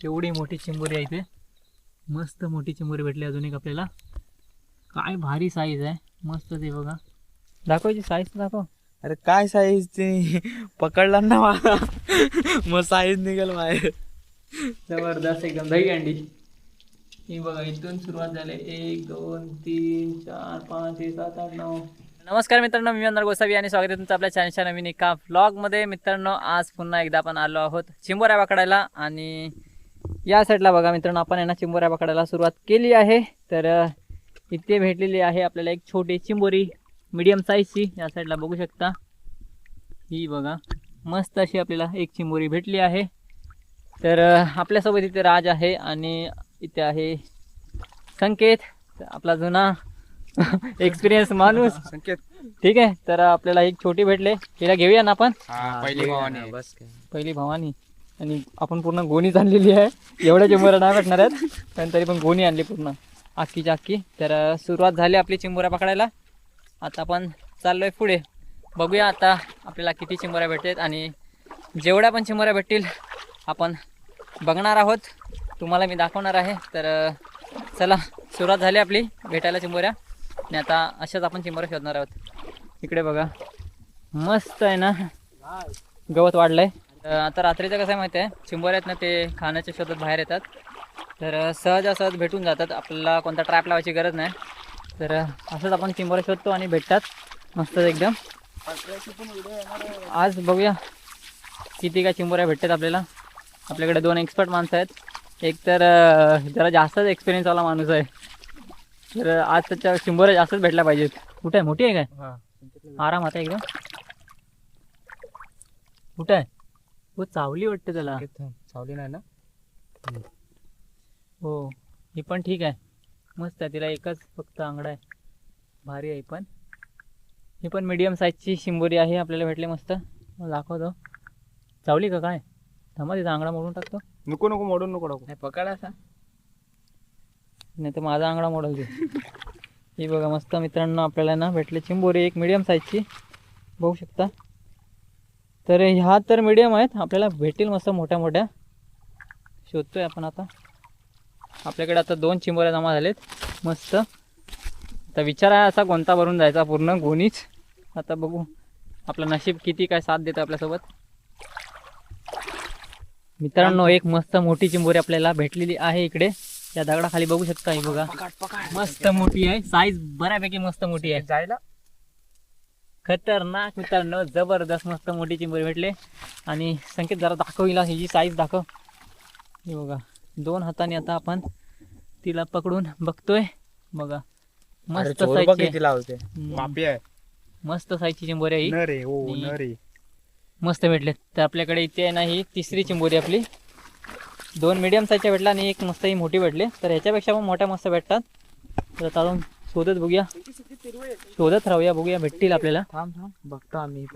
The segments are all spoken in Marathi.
केवढी मोठी चिंबोरी आहे इथे. मस्त मोठी चिंबोरी भेटली अजून एक आपल्याला. काय भारी साईज आहे. मस्त ते बघा. दाखवायची साईज दाखव. अरे काय साईज ते? पकडला ना मला. मग साईज निघाल बाहेर. जबरदस्त एकदम. दही अंडी. ही बघा इथून सुरुवात झाली. एक दोन तीन चार पाच छे सात आठ नऊ. नमस्कार मित्रांनो मी अंदर गोसावी आणि स्वागत आहे तुमचं आपल्या चॅनलच्या नवीन एका व्लॉगमध्ये मित्रांनो आज पुन्हा एकदा आपण आलो आहोत चिंबोऱ्या पकडायला आणि या साईडला बघा मित्रांनो आपण आहे ना चिंबोऱ्या पकडायला सुरुवात केली आहे. तर इथे भेटलेली आहे आपल्याला एक छोटी चिंबोरी मीडियम साईजची या साईडला बघू शकता. ही बघा मस्त अशी आपल्याला एक चिंबोरी भेटली आहे. तर आपल्यासोबत इथे राज आहे आणि इथे आहे संकेत आपला जुना एक्सपिरियन्स माणूस. संकेत. ठीक आहे तर आपल्याला एक छोटी भेटले. तिला घेऊया ना आपण? पहिली भावानी. बस. पहिली भवानी. आणि आपण पूर्ण गोणी आणलेली आहे. एवढ्या चिंबोऱ्या नाही भेटणार आहेत. पण तरी पण गोणी आणली पूर्ण. आखीच्या आखी. तर सुरुवात झाली आपली चिंबोऱ्या पकडायला. आता आपण चाललोय पुढे. बघूया आता आपल्याला किती चिंबोऱ्या भेटतात आणि जेवढ्या पण चिंबोऱ्या भेटतील आपण बघणार आहोत. तुम्हाला मी दाखवणार आहे. तर चला सुरुवात झाली आपली भेटायला चिंबोऱ्या. आणि आता अशाच आपण चिंबोऱ्या शोधणार आहोत. इकडे बघा. मस्त आहे ना? गवत वाढलं आहे आता रात्रीचं कसं आहे माहिती आहे? चिंबोऱ्यात ना ते खाण्याच्या शोधात बाहेर येतात. तर अ, सहजासहज भेटून जातात. आपल्याला कोणता ट्रॅप लावायची गरज नाही. तर असंच आपण चिंबोऱ्या शोधतो आणि भेटतात. मस्त एकदम. आज बघूया किती काय चिंबोऱ्या भेटतात आपल्याला. आपल्याकडे दोन एक्सपर्ट माणसं आहेत. एक तर जरा जास्तच एक्सपिरियन्सवाला माणूस आहे. तर आज त्याच्या चिंबोऱ्या जास्तच भेटल्या पाहिजेत. कुठे आहे? मोठी आहे काय? आराम आता एकदम. कुठं आहे? हो चावली वाटते त्याला. सावली नाही ना? हो ही पण ठीक आहे. मस्त आहे तिला एकच फक्त आंगडा आहे. भारी आहे ही पण. ही पण मीडियम साईजची शिंबोरी आहे आपल्याला भेटले मस्त. मग दाखवतो. चावली का काय? थांबा तिचा आंगडा मोडून टाकतो. नको नको मोडून नको नको पकडा असा. नाही तर माझा आंगडा मोडल ते ही बघा मस्त मित्रांनो आपल्याला ना भेटले चिंबोरी एक मीडियम साईजची बघू शकता. तर ह्या तर मीडियम आहेत. आपल्याला भेटेल मस्त मोठ्या मोठ्या. शोधतोय आपण आता. आपल्याकडे आता दोन चिंबोऱ्या जमा झालेत. मस्त. आता विचार आहे असा कोणता भरून जायचा पूर्ण गोणीच. आता बघू. आपलं नशीब किती काय साथ देतं आपल्यासोबत. मित्रांनो एक मस्त मोठी चिंबोरी आपल्याला भेटलेली आहे इकडे. या दगडाखाली बघू शकता ही बघा. मस्त मोठी आहे. साईज बऱ्यापैकी मस्त मोठी आहे. जायला? खतरनाक मित्रांनो जबरदस्त मस्त मोठी चिंबोरी भेटले. आणि संकेत जरा दाखव हिला हिची साईज दाखव. हे बघा दोन हाताने आता आपण तिला पकडून बघतोय. बघा मस्त साईजची मस्त साईजची चिंबोरी आहे ही. न रे आणि- न रे मस्त भेटले. तर आपल्याकडे इथे आहे ना ही तिसरी चिंबोरी आपली. दोन मिडियम साईजच्या भेटल्या आणि एक मस्त ही मोठी भेटली. तर ह्याच्यापेक्षा पण मोठ्या मस्त भेटतात. तर चालून शोधत बघूया. शोधत राहूया बघूया भेटतील आपल्याला. थांब थांब बघतो आम्ही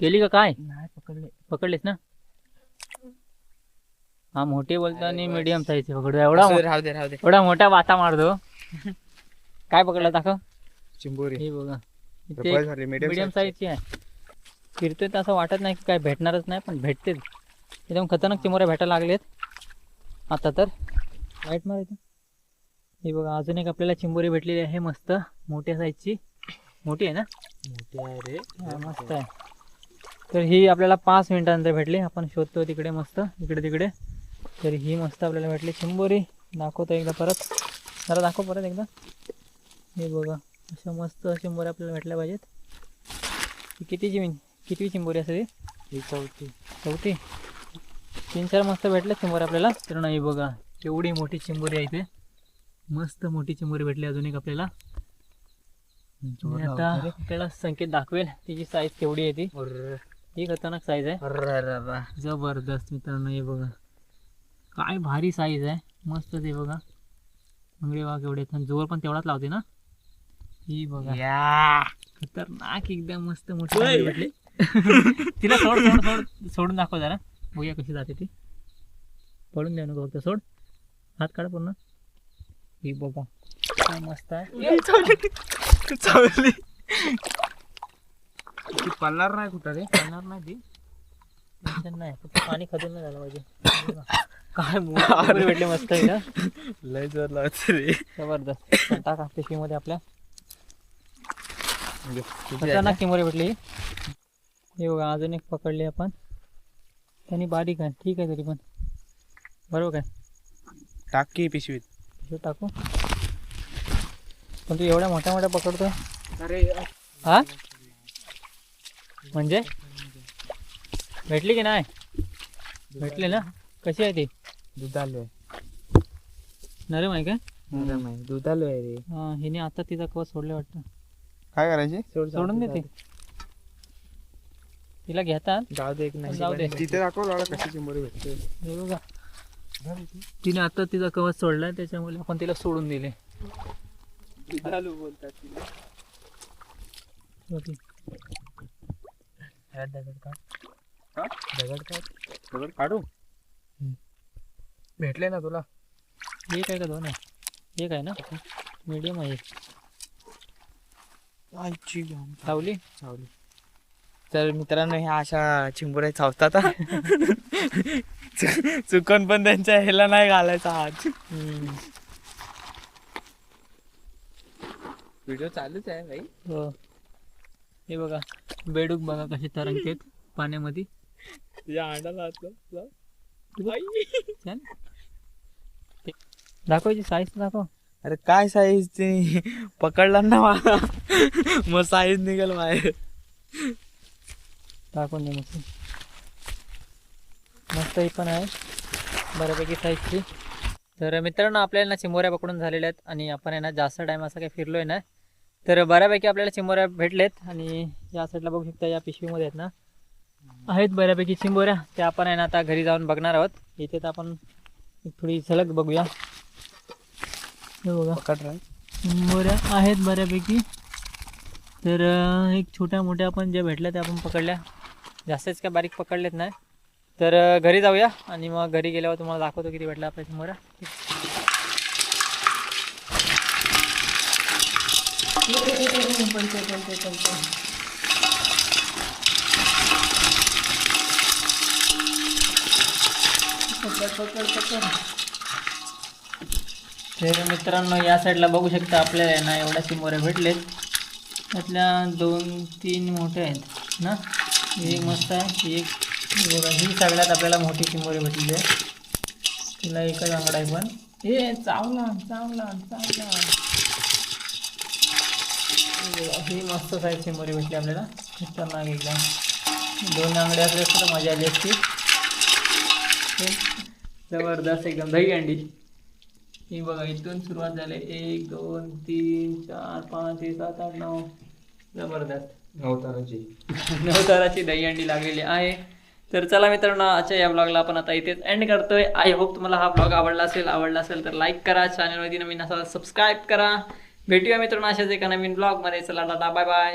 गेली का काय? नाही पकडले. पकडलेस ना? हा मोठे बोलतो आणि मीडियम साईजचे पकडतो एवढा असू मो- दे, राहू दे राहू दे. एवढा मोठा वाता मारतो. काय पकडला दाखव. चिंबोरी. हे बघा. मीडियम साईजची आहे. फिरतोय तर असं वाटत नाही की काय भेटणारच नाही पण भेटतेच एकदम खतरनाक चिमोऱ्या भेटायला लागलेत. आता तर. लाइट मार इथं. हे बघा अजून एक आपल्याला चिंबोरी भेटलेली आहे मस्त. मोठ्या साईजची मोठी आहे ना? मोठी आहे रे. मस्त आहे. तर ही आपल्याला पाच मिनिटानंतर भेटली. आपण शोधतो तिकडे मस्त इकडे तिकडे. तर ही मस्त आपल्याला भेटली. चिंबोरी दाखवतो एकदा परत. जरा दाखव परत एकदा. हे बघा अशा मस्त चिंबोऱ्या आपल्याला भेटल्या पाहिजेत. ही कितीची मिन कितवी चिंबोरी असेल ही? चौथी. चौथी. तीन चार मस्त भेटल्या चिंबोऱ्या आपल्याला. तर नाही बघा केवढी मोठी चिंबोरी आहे इथे. मस्त मोठी चिंबोरी भेटली अजून एक आपल्याला. आता आपल्याला संकेत दाखवेल तिची साईज केवढी आहे ती. ही खतरनाक साईज आहे. जबरदस्त मित्रांनो हे बघा. काय भारी साईज आहे. मस्त ते बघा. अंगडे बघा केवढे आहेत. जोर पण तेवढाच लावते ना. ही बघा. या. खतरनाक एकदम मस्त मोठी भेटली. तिला सोड सोड सोड सोडून दाखव जरा. बघूया कशी जाते ती. पडून देऊ नको फक्त सोड. हात काढ पूर्ण. ही बघा काय मस्त आहे चावली ती पडणार नाही कुठं रे करणार नाही ती टेन्शन नाही फक्त पाणी खदून नाही झालं पाहिजे काय मोठे भेटले मस्त आहे का लय जोर लावतो रे जबरदस्त पण टाका पिशवीमध्ये आपल्या खतरनाक चिंबोरे भेटले ही. हे बघा अजून एक पकडली आपण त्यांनी बारीक आहे ठीक आहे तरी पण बरोबर काय टाकी पिशवीत हे टाकू. पण तू एवढ्या मोठ्या मोठ्या पकडतोय? अरे हा? म्हणजे? भेटली की नाही? भेटली ना? कशी आहे ती? दुधालो आहे. नरम आहे का? नरम आहे. दुधालो आहे रे. हा हिने आता तिचा कवच सोडले वाटतं. काय करायचे? सोडून देते. तिला घेतात. जाऊ दे एक जाऊ दे. तिथे दाखव लाडा कशी चिंबोरी भेटते. बघा. तिने आता तिचा कवच सोडलाय त्याच्यामुळे आपण तिला सोडून दिले. दुधालो बोलतात होती. दगड काढ. दगड काढ. दगड काढू? भेटले ना तुला? एक आहे का दोन आहे? एक आहे ना? मीडियम आहे आईची सावली? चावली तर मित्रांनो ह्या अशा चिंबोऱ्या चावतात चुकून पण त्यांच्या ह्याला नाही घालायचा हात व्हिडिओ चालूच आहे भाई. हो. हे बघा बेडूक बघा कसे तरंगतेत पाण्यामध्ये. तुझ्या अंडाला हात लाव. छान. ते- दाखवायची साईज दाखव. अरे काय साईज ते पकडला ना मला. मग साईज निघाल बाहेर. दाखवून दे मस्त. मस्त ही पण आहे. बऱ्यापैकी साईजची तर मित्रांनो आपल्याला ना चिंबोऱ्या पकडून झालेल्या आहेत आणि आपण आहे ना जास्त टाईम असं काही फिरलोय ना तर बऱ्यापैकी आपल्याला चिंबोऱ्या भेटलेत आणि या साईडला बघू शकता या पिशवीमध्ये आहेत ना. आहेत बऱ्यापैकी चिंबोऱ्या त्या आपण आहे ना आता घरी जाऊन बघणार आहोत. इथे तर आपण थोडी झलक बघूया. हे बघा. पकड रा चिंबोऱ्या आहेत बऱ्यापैकी. तर एक छोट्या मोठ्या आपण ज्या भेटल्या त्या आपण पकडल्या. जास्तच काय बारीक पकडलेत नाही. तर घरी जाऊया आणि मग घरी गेल्यावर तुम्हाला दाखवतो किती भेटला आपल्या मोरा तर मित्रांनो या साईडला बघू शकता आपल्याला ना एवढ्या चिंबोऱ्या भेटलेत. त्यातल्या दोन तीन मोठ्या आहेत ना. एक मस्त आहे. एक बघा ही सगळ्यात आपल्याला मोठी चिंबोरी भेटलेली आहे. तिला एकच आंगडा आहे पण. हे चावला चावला चावला हे बघा, ही मस्त साईज चिंबोरी भेटली आपल्याला. खतरनाक एकदम. दोन आंगड्या असल्या असत्या तर मजा आली असती. हे जबरदस्त एकदम. दही अंडी. ही बघा इथून सुरुवात झाली. एक दोन तीन चार पाच छे सात आठ नऊ. जबरदस्त. नवताराची नवताराची दहीहंडी लागलेली आहे. तर चला मित्रांनो आजच्या या ब्लॉगला आपण आता इथेच एंड करतोय. आय होप तुम्हाला हा ब्लॉग आवडला असेल. आवडला असेल तर लाईक करा. चॅनलवरती नवीन असा सबस्क्राईब करा. भेटूया मित्रांनो अशाच एका नवीन ब्लॉगमध्ये चला दादा बाय बाय